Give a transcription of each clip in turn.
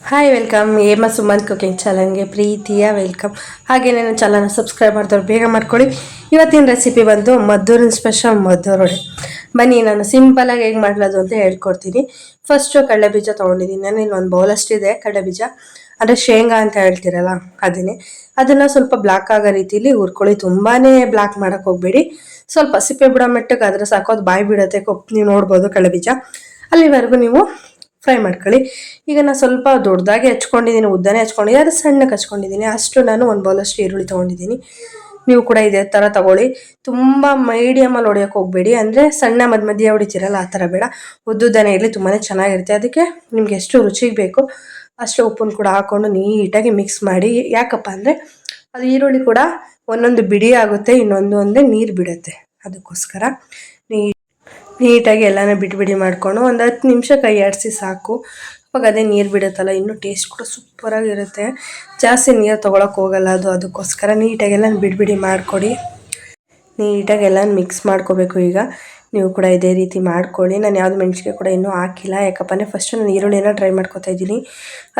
Hi welcome Hema Sumanth cooking ಚಾನಲ್ಗೆ ಪ್ರೀತಿಯ welcome ಹಾಗೆ ನನ್ನ ಚಾನಲ್ನ ಸಬ್ಸ್ಕ್ರೈಬ್ ಮಾಡಿದವ್ರು ಬೇಗ ಮಾಡ್ಕೊಳ್ಳಿ. ಇವತ್ತಿನ ರೆಸಿಪಿ ಬಂದು ಮದ್ದೂರಿನ ಸ್ಪೆಷಲ್ ಮದ್ದೂರೊಡೆ. ಬನ್ನಿ, ನಾನು ಸಿಂಪಲಾಗಿ ಹೇಗೆ ಮಾಡಲೋದು ಅಂತ ಹೇಳ್ಕೊಡ್ತೀನಿ. ಫಸ್ಟು ಕಡಲೆ ಬೀಜ ತೊಗೊಂಡಿದ್ದೀನಿ. ನಾನು ಇಲ್ಲಿ ಒಂದು ಬೌಲ್ ಅಷ್ಟಿದೆ ಕಡಲೆ ಬೀಜ. ಅಂದರೆ ಶೇಂಗಾ ಅಂತ ಹೇಳ್ತೀರಲ್ಲ, ಅದನ್ನೇ. ಅದನ್ನು ಸ್ವಲ್ಪ ಬ್ಲಾಕ್ ಆಗೋ ರೀತಿಲಿ ಹುರ್ಕೊಳ್ಳಿ. ತುಂಬಾ ಬ್ಲಾಕ್ ಮಾಡೋಕ್ಕೆ ಹೋಗಬೇಡಿ. ಸ್ವಲ್ಪ ಸಿಪ್ಪೆ ಬಿಡೋ ಮೆಟ್ಟಕ್ಕೆ ಅದ್ರ ಸಾಕೋದು ಬಾಯಿ ಬಿಡುತ್ತೆ. ಕೊಪ್ಪು ನೀವು ನೋಡ್ಬೋದು ಕಡಲೆ ಬೀಜ. ಅಲ್ಲಿವರೆಗೂ ನೀವು ಫ್ರೈ ಮಾಡ್ಕೊಳ್ಳಿ. ಈಗ ನಾನು ಸ್ವಲ್ಪ ದೊಡ್ಡದಾಗಿ ಹಚ್ಕೊಂಡಿದ್ದೀನಿ, ಉದ್ದನೇ ಹಚ್ಕೊಂಡಿದ್ದೀನಿ, ಅದು ಸಣ್ಣಕ್ಕೆ ಹಚ್ಕೊಂಡಿದ್ದೀನಿ. ಅಷ್ಟು ನಾನು ಒಂದು ಬೌಲಷ್ಟು ಈರುಳ್ಳಿ ತೊಗೊಂಡಿದ್ದೀನಿ. ನೀವು ಕೂಡ ಇದೇ ಥರ ತಗೊಳ್ಳಿ. ತುಂಬ ಮೀಡಿಯಮಲ್ಲಿ ಹೊಡೆಯೋಕೆ ಹೋಗಬೇಡಿ. ಅಂದರೆ ಸಣ್ಣ ಮಧ್ಯ ಮಧ್ಯೆ ಹೊಡಿತೀರಲ್ಲ, ಆ ಥರ ಬೇಡ. ಉದ್ದುದ್ದನೇ ಇರಲಿ ತುಂಬಾ ಚೆನ್ನಾಗಿರುತ್ತೆ. ಅದಕ್ಕೆ ನಿಮ್ಗೆ ಎಷ್ಟು ರುಚಿಗೆ ಬೇಕು, ಅಷ್ಟು ಉಪ್ಪನ್ನು ಕೂಡ ಹಾಕ್ಕೊಂಡು ನೀಟಾಗಿ ಮಿಕ್ಸ್ ಮಾಡಿ. ಯಾಕಪ್ಪ ಅಂದರೆ, ಅದು ಈರುಳ್ಳಿ ಕೂಡ ಒಂದೊಂದು ಬಿಡಿ ಆಗುತ್ತೆ, ಇನ್ನೊಂದು ಒಂದೇ ನೀರು ಬಿಡುತ್ತೆ. ಅದಕ್ಕೋಸ್ಕರ. ನೀಟಾಗಿ ಎಲ್ಲನೂ ಬಿಡಿಬಿಡಿ ಬಿಡಿ ಮಾಡಿಕೊಂಡು ಒಂದು ಹತ್ತು ನಿಮಿಷ ಕೈ ಸಾಕು. ಅವಾಗ ಅದೇ ನೀರು ಬಿಡುತ್ತಲ್ಲ, ಇನ್ನೂ ಟೇಸ್ಟ್ ಕೂಡ ಸೂಪರಾಗಿರುತ್ತೆ ಜಾಸ್ತಿ ನೀರು ತೊಗೊಳಕ್ಕೆ ಹೋಗಲ್ಲ ಅದು, ಅದಕ್ಕೋಸ್ಕರ ನೀಟಾಗಿ ಎಲ್ಲ ಬಿಡಿಬಿಡಿ ಬಿಡಿ ಮಾಡಿಕೊಡಿ. ನೀಟಾಗಿ ಎಲ್ಲ ಮಿಕ್ಸ್ ಮಾಡ್ಕೋಬೇಕು ಈಗ. ನೀವು ಕೂಡ ಇದೇ ರೀತಿ ಮಾಡ್ಕೊಳ್ಳಿ. ನಾನು ಯಾವುದು ಮೆಣಸಿಗೆ ಕೂಡ ಇನ್ನೂ ಹಾಕಿಲ್ಲ. ಯಾಕಪ್ಪ ಅಂದರೆ ಫಸ್ಟು ನಾನು ಈರುಳ್ಳಿನ ಟ್ರೈ ಮಾಡ್ಕೊತಾ ಇದ್ದೀನಿ.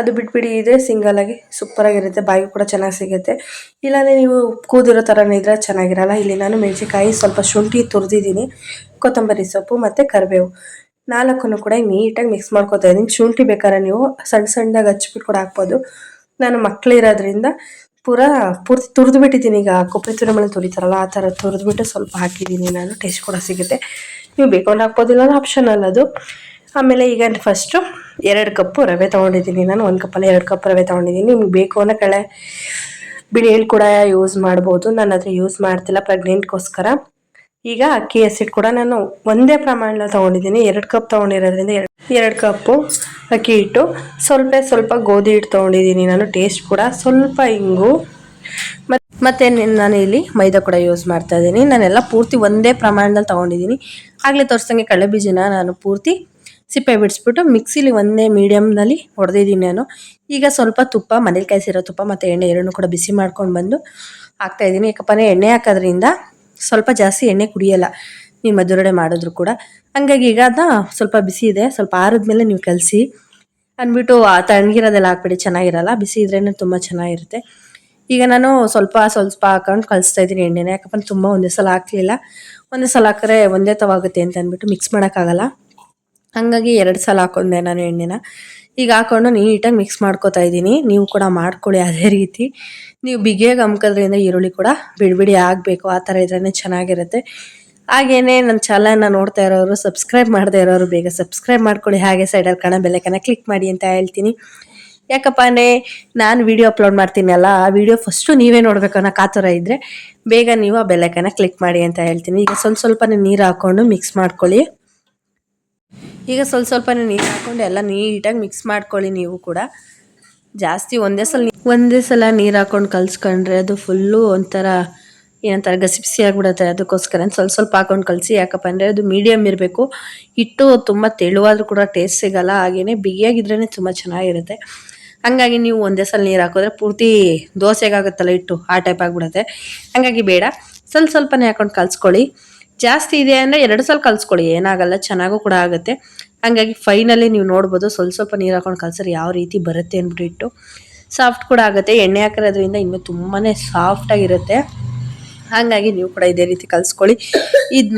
ಅದು ಬಿಟ್ಬಿಡಿ ಇದ್ರೆ ಸಿಂಗಲಾಗಿ ಸೂಪರಾಗಿರುತ್ತೆ ಬಾಯಿ ಕೂಡ ಚೆನ್ನಾಗಿ ಸಿಗುತ್ತೆ. ಇಲ್ಲಾಂದರೆ ನೀವು ಕೂದಿರೋ ಥರನೇ ಇದ್ರೆ ಚೆನ್ನಾಗಿರಲ್ಲ. ಇಲ್ಲಿ ನಾನು ಮೆಣಸಿಕಾಯಿ ಸ್ವಲ್ಪ ಶುಂಠಿ ತುರಿದಿದ್ದೀನಿ. ಕೊತ್ತಂಬರಿ ಸೊಪ್ಪು ಮತ್ತು ಕರಿಬೇವು. ನಾಲ್ಕನ್ನು ಕೂಡ ನೀಟಾಗಿ ಮಿಕ್ಸ್ ಮಾಡ್ಕೊತಾ ಇದ್ದೀನಿ. ಶುಂಠಿ ಬೇಕಾದ್ರೆ ನೀವು ಸಣ್ಣ ಸಣ್ಣದಾಗಿ ಹಚ್ಬಿಟ್ಟು ಕೂಡ ಹಾಕ್ಬೋದು. ನಾನು ಮಕ್ಕಳಿರೋದ್ರಿಂದ ಪೂರಾ ಪೂರ್ತಿ ತುರಿದು ಬಿಟ್ಟಿದ್ದೀನಿ ಈಗ ಕೊಬ್ಬರಿ ತುರಿಮಳೆ ತುರಿತಾರಲ್ಲ, ಆ ಥರ ತುರಿದ್ಬಿಟ್ಟು ಸ್ವಲ್ಪ ಹಾಕಿದ್ದೀನಿ ನಾನು. ಟೇಸ್ಟ್ ಕೂಡ ಸಿಗುತ್ತೆ. ನೀವು ಬೇಕೊಂಡು ಹಾಕ್ಬೋದಿಲ್ಲ ಆಪ್ಷನಲ್ ಅದು. ಆಮೇಲೆ ಈಗ ಫಸ್ಟು ಎರಡು ಕಪ್ಪು ರವೆ ತೊಗೊಂಡಿದ್ದೀನಿ ನಾನು. ಒಂದು ಕಪ್ಪಲ್ಲಿ ಎರಡು ಕಪ್ ರವೆ ತೊಗೊಂಡಿದ್ದೀನಿ. ನಿಮ್ಗೆ ಬೇಕು ಅನ್ನೋ ಕಳೆ ಬಿಳಿ ಎಳ್ಳು ಕೂಡ ಯೂಸ್ ಮಾಡ್ಬೋದು. ನಾನು ಅದ್ರ ಯೂಸ್ ಮಾಡ್ತಿಲ್ಲ ಪ್ರೆಗ್ನೆಂಟ್ಗೋಸ್ಕರ ಈಗ ಅಕ್ಕಿ ಹಸಿಟ್ಟು ಕೂಡ ನಾನು ಒಂದೇ ಪ್ರಮಾಣದಲ್ಲಿ ತೊಗೊಂಡಿದ್ದೀನಿ. ಎರಡು ಕಪ್ ತೊಗೊಂಡಿರೋದ್ರಿಂದ ಎರಡು ಎರಡು ಕಪ್ಪು. ಅಕ್ಕಿ ಹಿಟ್ಟು. ಸ್ವಲ್ಪ ಸ್ವಲ್ಪ ಗೋಧಿ ಹಿಟ್ಟು ತೊಗೊಂಡಿದ್ದೀನಿ ನಾನು ಟೇಸ್ಟ್ ಕೂಡ ಸ್ವಲ್ಪ ಹಿಂಗು ಮತ್ತು ನಾನು ಇಲ್ಲಿ ಮೈದಾ ಕೂಡ ಯೂಸ್ ಮಾಡ್ತಾ ಇದ್ದೀನಿ. ನಾನೆಲ್ಲ ಪೂರ್ತಿ ಒಂದೇ ಪ್ರಮಾಣದಲ್ಲಿ ತೊಗೊಂಡಿದ್ದೀನಿ. ಆಗಲೇ ತೋರಿಸ್ದಂಗೆ ಕಡಲೆ ಬೀಜನ ನಾನು ಪೂರ್ತಿ ಸಿಪ್ಪೆ ಬಿಡಿಸ್ಬಿಟ್ಟು ಮಿಕ್ಸಿಲಿ ಒಂದೇ ಮೀಡಿಯಮ್ನಲ್ಲಿ ಹೊಡೆದಿದ್ದೀನಿ ನಾನು. ಈಗ ಸ್ವಲ್ಪ ತುಪ್ಪ, ಮನೇಲಿ ಕಾಯಿಸಿರೋ ತುಪ್ಪ ಮತ್ತು ಎಣ್ಣೆ ಎರಡನ್ನೂ ಕೂಡ ಬಿಸಿ ಮಾಡ್ಕೊಂಡು ಬಂದು ಹಾಕ್ತಾಯಿದ್ದೀನಿ ಯಾಕಪ್ಪ ಎಣ್ಣೆ ಹಾಕೋದ್ರಿಂದ ಸ್ವಲ್ಪ ಜಾಸ್ತಿ ಎಣ್ಣೆ ಕುಡಿಯಲ್ಲ. ನೀವು ಮಧುರಡೆ ಮಾಡಿದ್ರು ಕೂಡ. ಹಂಗಾಗಿ ಈಗ ಅದನ್ನ ಸ್ವಲ್ಪ ಬಿಸಿ ಇದೆ. ಸ್ವಲ್ಪ ಆರಿದ್ಮೇಲೆ ನೀವು ಕಲಸಿ. ಅಂದ್ಬಿಟ್ಟು ಆ ತಣ್ಣಗಿರೋದೆಲ್ಲ ಹಾಕ್ಬಿಡಿ, ಚೆನ್ನಾಗಿರಲ್ಲ. ಬಿಸಿ ಇದ್ರೇ ತುಂಬ ಚೆನ್ನಾಗಿರುತ್ತೆ. ಈಗ ನಾನು ಸ್ವಲ್ಪ ಸ್ವಲ್ಪ ಹಾಕೊಂಡು ಕಲಿಸ್ತಾ ಇದ್ದೀನಿ ಎಣ್ಣೆನ. ಯಾಕಪ್ಪ ತುಂಬ ಒಂದೇ ಸಲ ಹಾಕಲಿಲ್ಲ. ಒಂದೇ ಸಲ ಹಾಕಿದ್ರೆ ಒಂದೇ ತವಾಗುತ್ತೆ ಅಂತ ಅಂದ್ಬಿಟ್ಟು ಮಿಕ್ಸ್ ಮಾಡೋಕ್ಕಾಗಲ್ಲ. ಹಾಗಾಗಿ ಎರಡು ಸಲ ಹಾಕೊಂಡೆ ನಾನು ಎಣ್ಣೆನ. ಈಗ ಹಾಕೊಂಡು ನೀಟಾಗಿ ಮಿಕ್ಸ್ ಮಾಡ್ಕೋತಾ ಇದ್ದೀನಿ. ನೀವು ಕೂಡ ಮಾಡ್ಕೊಳ್ಳಿ ಅದೇ ರೀತಿ. ನೀವು ಬಿಗಿಯಾಗಿ ಅಮ್ಕೋದ್ರಿಂದ ಈರುಳ್ಳಿ ಕೂಡ ಬಿಡಿಬಿಡಿ ಆಗಬೇಕು. ಆ ಥರ ಇದ್ರೇ ಚೆನ್ನಾಗಿರುತ್ತೆ. ಹಾಗೇನೆ ನನ್ನ ಚಾನಲ್ನ ನೋಡ್ತಾ ಇರೋರು ಸಬ್ಸ್ಕ್ರೈಬ್ ಮಾಡದೇ ಇರೋರು ಬೇಗ ಸಬ್ಸ್ಕ್ರೈಬ್ ಮಾಡ್ಕೊಳ್ಳಿ. ಹಾಗೆ ಸೈಡಲ್ಲಿ ಕಣ ಬೆಲೆಕನ್ನ ಕ್ಲಿಕ್ ಮಾಡಿ ಅಂತ ಹೇಳ್ತೀನಿ. ಯಾಕಪ್ಪ ಅಂದರೆ ನಾನು ವೀಡಿಯೋ ಅಪ್ಲೋಡ್ ಮಾಡ್ತೀನಲ್ಲ ಆ ವಿಡಿಯೋ ಫಸ್ಟು ನೀವೇ ನೋಡಬೇಕು ಅನ್ನೋ ಕಾತುರ ಇದ್ದರೆ ಬೇಗ ನೀವು ಆ ಬೆಲೆಕನ ಕ್ಲಿಕ್ ಮಾಡಿ ಅಂತ ಹೇಳ್ತೀನಿ. ಈಗ ಸ್ವಲ್ಪ ಸ್ವಲ್ಪನೇ ನೀರು ಹಾಕ್ಕೊಂಡು ಮಿಕ್ಸ್ ಮಾಡ್ಕೊಳ್ಳಿ. ಈಗ ಸ್ವಲ್ಪ ಸ್ವಲ್ಪನೇ ನೀರು ಹಾಕ್ಕೊಂಡು ಎಲ್ಲ ನೀಟಾಗಿ ಮಿಕ್ಸ್ ಮಾಡ್ಕೊಳ್ಳಿ ನೀವು ಕೂಡ. ಜಾಸ್ತಿ ಒಂದೇ ಸಲ ಒಂದೇ ಸಲ ನೀರು ಹಾಕ್ಕೊಂಡು ಕಲಿಸ್ಕೊಂಡ್ರೆ ಅದು ಫುಲ್ಲು ಒಂಥರ ಏನಂತಾರೆ ಗಸಿಬಿಸಿ ಆಗಿಬಿಡುತ್ತೆ ಅದಕ್ಕೋಸ್ಕರ ಸ್ವಲ್ಪ ಸ್ವಲ್ಪ ಹಾಕೊಂಡು ಕಲಸಿ ಯಾಕಪ್ಪ ಅಂದರೆ ಅದು ಮೀಡಿಯಮ್ ಇರಬೇಕು. ಹಿಟ್ಟು ತುಂಬ ತೆಳುವಾದರೂ ಕೂಡ ಟೇಸ್ಟ್ ಸಿಗಲ್ಲ. ಹಾಗೆಯೇ ಬಿಗಿಯಾಗಿದ್ರೇ ತುಂಬ ಚೆನ್ನಾಗಿರುತ್ತೆ. ಹಾಗಾಗಿ ನೀವು ಒಂದೇ ಸಲ ನೀರು ಹಾಕಿದ್ರೆ ಪೂರ್ತಿ ದೋಸೆಗಾಗುತ್ತಲ್ಲ ಹಿಟ್ಟು? ಆ ಟೈಪ್ ಆಗಿಬಿಡುತ್ತೆ. ಹಾಗಾಗಿ ಬೇಡ. ಸ್ವಲ್ಪ ಸ್ವಲ್ಪನೇ ಹಾಕೊಂಡು ಕಲಿಸ್ಕೊಳ್ಳಿ. ಜಾಸ್ತಿ ಇದೆ ಅಂದರೆ ಎರಡು ಸಲ ಕಲಿಸ್ಕೊಳ್ಳಿ. ಏನಾಗಲ್ಲ, ಚೆನ್ನಾಗೂ ಕೂಡ ಆಗುತ್ತೆ. ಹಾಗಾಗಿ ಫೈನಲಿ ನೀವು ನೋಡ್ಬೋದು ಸ್ವಲ್ಪ ಸ್ವಲ್ಪ ನೀರು ಹಾಕೊಂಡು ಕಲ್ಸರಿ ಯಾವ ರೀತಿ ಬರುತ್ತೆ ಅಂದ್ಬಿಟ್ಟು ಸಾಫ್ಟ್ ಕೂಡ ಆಗುತ್ತೆ. ಎಣ್ಣೆ ಹಾಕಿರೋದ್ರಿಂದ ಇನ್ನೂ ತುಂಬಾ ಸಾಫ್ಟಾಗಿರುತ್ತೆ ಹಾಗಾಗಿ ನೀವು ಕೂಡ ಇದೇ ರೀತಿ ಕಲಿಸ್ಕೊಳ್ಳಿ. ಇದು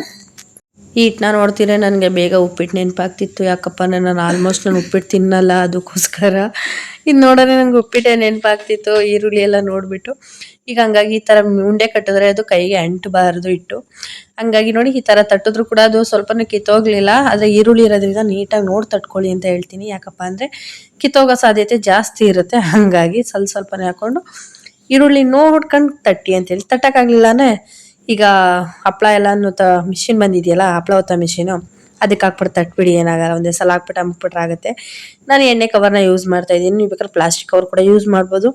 ಈ ಹಿಟ್ಟನ್ನ ನೋಡ್ತೀರ ನನಗೆ ಬೇಗ ಉಪ್ಪಿಟ್ಟು ನೆನಪಾಗ್ತಿತ್ತು. ಯಾಕಪ್ಪ ನಾನು ಆಲ್ಮೋಸ್ಟ್ ನಾನು ಉಪ್ಪಿಟ್ಟು ತಿನ್ನಲ್ಲ, ಅದಕ್ಕೋಸ್ಕರ. ಇದು ನೋಡೋಣ ನಂಗೆ ಉಪ್ಪಿಟ್ಟೆ ನೆನಪಾಗ್ತಿತ್ತು, ಈರುಳ್ಳಿ ಎಲ್ಲ ನೋಡಿಬಿಟ್ಟು. ಈಗ ಹಂಗಾಗಿ ಈ ಥರ ಉಂಡೆ ಕಟ್ಟಿದ್ರೆ ಅದು ಕೈಗೆ ಅಂಟಬಾರ್ದು ಇಟ್ಟು ಹಂಗಾಗಿ ನೋಡಿ ಈ ಥರ ತಟ್ಟಿದ್ರು ಕೂಡ ಅದು ಸ್ವಲ್ಪನೂ ಕಿತ್ತೋಗ್ಲಿಲ್ಲ. ಆದರೆ ಈರುಳ್ಳಿ ಇರೋದ್ರಿಂದ ನೀಟಾಗಿ ನೋಡಿ ತಟ್ಕೊಳ್ಳಿ ಅಂತ ಹೇಳ್ತೀನಿ. ಯಾಕಪ್ಪ ಅಂದರೆ ಕಿತ್ತೋಗೋ ಸಾಧ್ಯತೆ ಜಾಸ್ತಿ ಇರುತ್ತೆ. ಹಾಗಾಗಿ ಸ್ವಲ್ಪ ಸ್ವಲ್ಪನೇ ಹಾಕ್ಕೊಂಡು ಈರುಳ್ಳಿ ನೋಡ್ಕೊಂಡು ತಟ್ಟಿ ಅಂತೇಳಿ. ತಟ್ಟಕ್ಕಾಗ್ಲಿಲ್ಲನೇ ಈಗ ಹಪ್ಳ ಎಲ್ಲನೂ ತ ಮಿಷಿನ್ ಬಂದಿದೆಯಲ್ಲ ಹಪ್ಪಳ ಹೊತ್ತ ಮಿಷಿನು ಅದಕ್ಕೆ ಹಾಕ್ಬಿಟ್ಟು ತಟ್ಬಿಡಿ, ಏನಾಗಲ್ಲ, ಒಂದೇ ಸಲ ಹಾಕ್ಬಿಟ್ಟು ಅಮ್ಬಿಟ್ರೆ ಆಗುತ್ತೆ. ನಾನು ಎಣ್ಣೆ ಕವರ್ನ ಯೂಸ್ ಮಾಡ್ತಾ ಇದ್ದೀನಿ. ನೀವು ಬೇಕಾದ್ರೆ ಪ್ಲಾಸ್ಟಿಕ್ ಕವರ್ ಕೂಡ ಯೂಸ್ ಮಾಡ್ಬೋದು.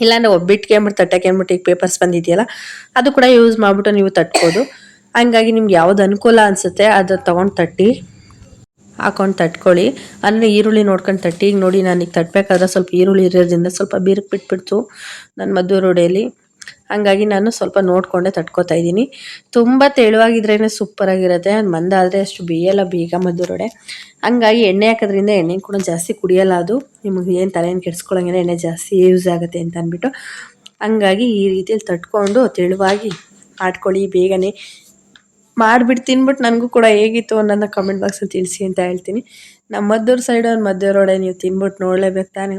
ಇಲ್ಲಾಂದ್ರೆ ಒಬ್ಬಿಟ್ಟಿಗೆ ಅಂದ್ಬಿಟ್ಟು ತಟ್ಟಕ್ಕೆ ಅಂದ್ಬಿಟ್ಟು ಈಗ ಪೇಪರ್ಸ್ ಬಂದಿದೆಯಲ್ಲ, ಅದು ಕೂಡ ಯೂಸ್ ಮಾಡಿಬಿಟ್ಟು ನೀವು ತಟ್ಬೋದು. ಹಂಗಾಗಿ ನಿಮ್ಗೆ ಯಾವ್ದು ಅನುಕೂಲ ಅನಿಸುತ್ತೆ, ಅದು ತೊಗೊಂಡು ತಟ್ಟಿ. ಹಾಕೊಂಡು ತಟ್ಕೊಳ್ಳಿ. ಅಂದರೆ ಈರುಳ್ಳಿ ನೋಡ್ಕೊಂಡು ತಟ್ಟಿ. ನೋಡಿ ನಾನು ಈಗ ತಟ್ಟಬೇಕಾದ್ರೆ ಸ್ವಲ್ಪ ಈರುಳ್ಳಿ ಇರೋದ್ರಿಂದ ಸ್ವಲ್ಪ ಬೀರಕ್ಕೆ ಬಿಟ್ಬಿಡ್ತು ನನ್ನ ಮದ್ದು ರೋಡೆಯಲ್ಲಿ ಹಂಗಾಗಿ ನಾನು ಸ್ವಲ್ಪ ನೋಡಿಕೊಂಡೆ ತಟ್ಕೋತಾ ಇದ್ದೀನಿ. ತುಂಬ ತೆಳುವಾಗಿದ್ರೇ ಸೂಪರಾಗಿರುತ್ತೆ ಮಂದಾದರೆ ಅಷ್ಟು ಬೇಯಲ್ಲ ಬೇಗ ರೋಡೆ. ಹಂಗಾಗಿ ಎಣ್ಣೆ ಹಾಕೋದ್ರಿಂದ ಎಣ್ಣೆ ಕೂಡ ಜಾಸ್ತಿ ಕುಡಿಯಲ್ಲ ಅದು. ನಿಮಗೆ ಏನು ತಲೆಯನ್ನು ಕೆಡಿಸ್ಕೊಳಂಗಿಲ್ಲ ಎಣ್ಣೆ ಜಾಸ್ತಿ ಯೂಸ್ ಆಗುತ್ತೆ ಅಂತ ಅಂದ್ಬಿಟ್ಟು. ಹಂಗಾಗಿ ಈ ರೀತಿಯಲ್ಲಿ ತಟ್ಕೊಂಡು ತೆಳುವಾಗಿ ಆಡ್ಕೊಳ್ಳಿ ಬೇಗನೆ. ಮಾಡಿಬಿಟ್ಟು ತಿನ್ಬಿಟ್ಟು ನನಗೂ ಕೂಡ ಹೇಗಿತ್ತು ಅನ್ನೋದನ್ನ ಕಮೆಂಟ್ ಬಾಕ್ಸಲ್ಲಿ ತಿಳಿಸಿ ಅಂತ ಹೇಳ್ತೀನಿ. ನಮ್ಮ ಮದ್ದೂರು ಸೈಡ್ ಒಂದು ಮದ್ದೂರೊಡೆ ನೀವು ತಿನ್ಬಿಟ್ಟು ನೋಡಲೇಬೇಕು ತಾನೇ.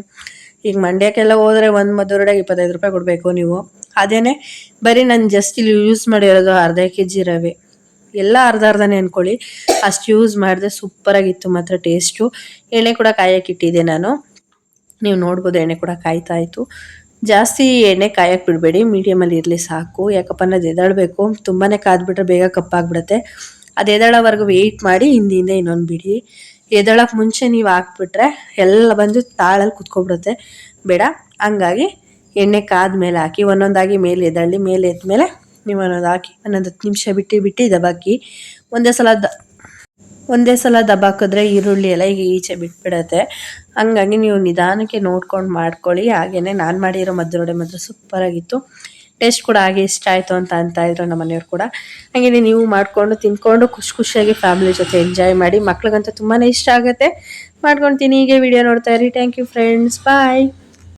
ಈಗ ಮಂಡ್ಯಕ್ಕೆಲ್ಲ ಹೋದರೆ ಒಂದು ಮದ್ದೂರೊಡೆಗೆ ಇಪ್ಪತ್ತೈದು ರೂಪಾಯಿ ಕೊಡಬೇಕು ನೀವು. ಅದೇನೆ, ಬರೀ ನಾನು ಜಸ್ಟ್ ಇಲ್ಲಿ ಯೂಸ್ ಮಾಡಿರೋದು ಅರ್ಧ ಕೆ ಜಿ ರವೆ. ಎಲ್ಲ ಅರ್ಧ ಅರ್ಧನೇ ಅಂದ್ಕೊಳ್ಳಿ ಅಷ್ಟು ಯೂಸ್ ಮಾಡಿದೆ ಸೂಪರಾಗಿತ್ತು ಮಾತ್ರ ಟೇಸ್ಟು ಎಣ್ಣೆ ಕೂಡ ಕಾಯಕ್ಕಿಟ್ಟಿದ್ದೆ ನಾನು. ನೀವು ನೋಡ್ಬೋದು ಎಣ್ಣೆ ಕೂಡ ಕಾಯ್ತಾ ಇತ್ತು. ಜಾಸ್ತಿ ಎಣ್ಣೆ ಕಾಯಕ್ಕೆ ಬಿಡಬೇಡಿ ಮೀಡಿಯಮಲ್ಲಿ ಇರಲಿ ಸಾಕು. ಯಾಕಪ್ಪ ಅನ್ನೋದು ಎದಾಡಬೇಕು ತುಂಬಾ ಕಾದ್ಬಿಟ್ರೆ ಬೇಗ ಕಪ್ಪಾಗ್ಬಿಡುತ್ತೆ. ಅದು ಎದಳೋವರೆಗೂ ವೆಯ್ಟ್ ಮಾಡಿ ಹಿಂದಿಂದ ಇನ್ನೊಂದು ಬಿಡಿ. ಎದಳಕ್ಕೆ ಮುಂಚೆ ನೀವು ಹಾಕ್ಬಿಟ್ರೆ ಎಲ್ಲ ಬಂದು ತಾಳಲ್ಲಿ ಕುತ್ಕೊಬಿಡುತ್ತೆ. ಬೇಡ, ಹಂಗಾಗಿ ಎಣ್ಣೆ ಕಾದ ಮೇಲೆ ಹಾಕಿ, ಒಂದೊಂದಾಗಿ ಮೇಲೆ ಎದಳ್ಳಿ ಮೇಲೆ ಎದ್ಮೇಲೆ ನೀವು ಒಂದೊಂದು ಹಾಕಿ, ಒಂದೊಂದು ಹತ್ತು ನಿಮಿಷ ಬಿಟ್ಟು ಬಿಟ್ಟು, ದಬಾಕಿ. ಒಂದೇ ಸಲ ದ ಒಂದೇ ಸಲ ದಬಾಕಿದ್ರೆ ಈರುಳ್ಳಿ ಎಲ್ಲ ಈಗ ಈಚೆ ಬಿಟ್ಬಿಡತ್ತೆ. ಹಂಗಾಗಿ ನೀವು ನಿಧಾನಕ್ಕೆ ನೋಡ್ಕೊಂಡು ಮಾಡ್ಕೊಳ್ಳಿ. ಹಾಗೇನೆ ನಾನು ಮಾಡಿರೋ ಮದ್ದೂರೊಡೆ ಮಾತ್ರ ಸೂಪರಾಗಿತ್ತು ಟೇಸ್ಟ್ ಕೂಡ ಹಾಗೆ ಇಷ್ಟ ಆಯಿತು ಅಂತ ಅಂತ ಇದ್ರು ನಮ್ಮ ಮನೆಯವ್ರು ಕೂಡ. ಹಾಗೆಯೇ ನೀವು ಮಾಡಿಕೊಂಡು ತಿನ್ಕೊಂಡು ಖುಷಿ ಖುಷಿಯಾಗಿ ಫ್ಯಾಮಿಲಿ ಜೊತೆ ಎಂಜಾಯ್ ಮಾಡಿ ಮಕ್ಳಿಗಂತೂ ತುಂಬಾ ಇಷ್ಟ ಆಗುತ್ತೆ. ಮಾಡ್ಕೊಂಡು ತಿನ್ನಿ ಹೀಗೆ ವಿಡಿಯೋ ನೋಡ್ತಾ ಇರಿ. Thank you friends bye